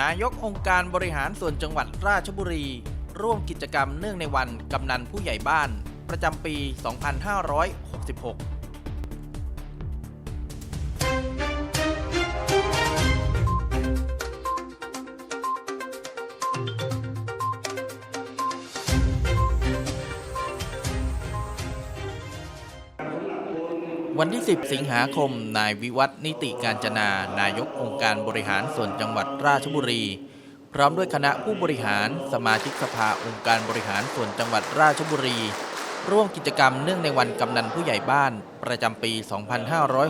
นายกองค์การบริหารส่วนจังหวัดราชบุรี ร่วมกิจกรรมเนื่องในวันกำนันผู้ใหญ่บ้าน ประจำปี 2566 วันที่ 10 สิงหาคม นายวิวัฒนิติการจนา นายกองค์การบริหารส่วนจังหวัดราชบุรี พร้อมด้วยคณะผู้บริหาร สมาชิกสภาองค์การบริหารส่วนจังหวัดราชบุรี ร่วมกิจกรรมเนื่องในวันกำนันผู้ใหญ่บ้าน ประจำปี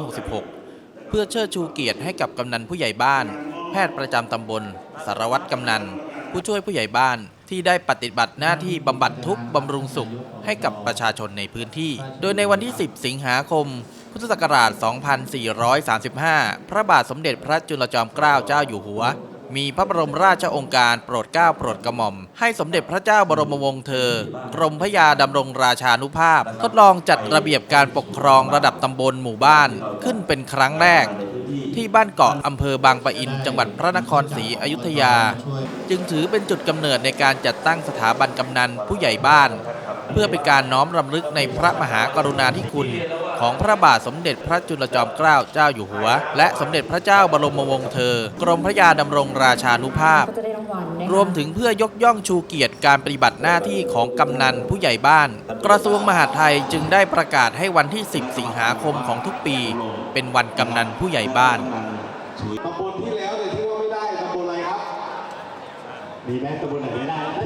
2566 เพื่อเชิดชูเกียรติให้กับกำนันผู้ใหญ่บ้าน แพทย์ประจำตำบล สารวัตรกำนัน ผู้ช่วยผู้ใหญ่บ้าน ที่ได้ปฏิบัติหน้าที่บำบัดทุกข์บำรุงสุขให้กับประชาชนในพื้นที่ โดยในวันที่ 10 สิงหาคม พุทธศักราช 2435 พระบาทสมเด็จพระจุลจอมเกล้าเจ้าอยู่หัว มีพระบรมราชองค์การโปรดเกล้าโปรดกระหม่อม ให้สมเด็จพระเจ้าบรมวงศ์เธอ กรมพระยาดำรงราชานุภาพ ทดลองจัดระเบียบการปกครองระดับตำบลหมู่บ้านขึ้นเป็นครั้งแรก ที่บ้านเกาะอำเภอบางปะอิน จังหวัดพระนครศรีอยุธยา จึงถือเป็นจุดกำเนิดในการจัดตั้งสถาบันกำนันผู้ใหญ่บ้าน เพื่อเป็นการน้อมรำลึกในพระมหากรุณาธิคุณ ของพระบาทสมเด็จพระจุลจอมเกล้าเจ้าอยู่หัว และสมเด็จพระเจ้าบรมวงศ์เธอ กรมพระยาดำรงราชานุภาพ รวมถึงเพื่อยกย่องชูเกียรติการปฏิบัติหน้าที่ของกำนันผู้ใหญ่บ้าน กระทรวงมหาดไทยจึงได้ประกาศให้วันที่ 10 สิงหาคมของทุกปี เป็นวันกำนันผู้ใหญ่บ้านตำบลที่แล้วแต่ที่ว่าไม่ได้ตำบลอะไรครับ มีไหมตำบลไหน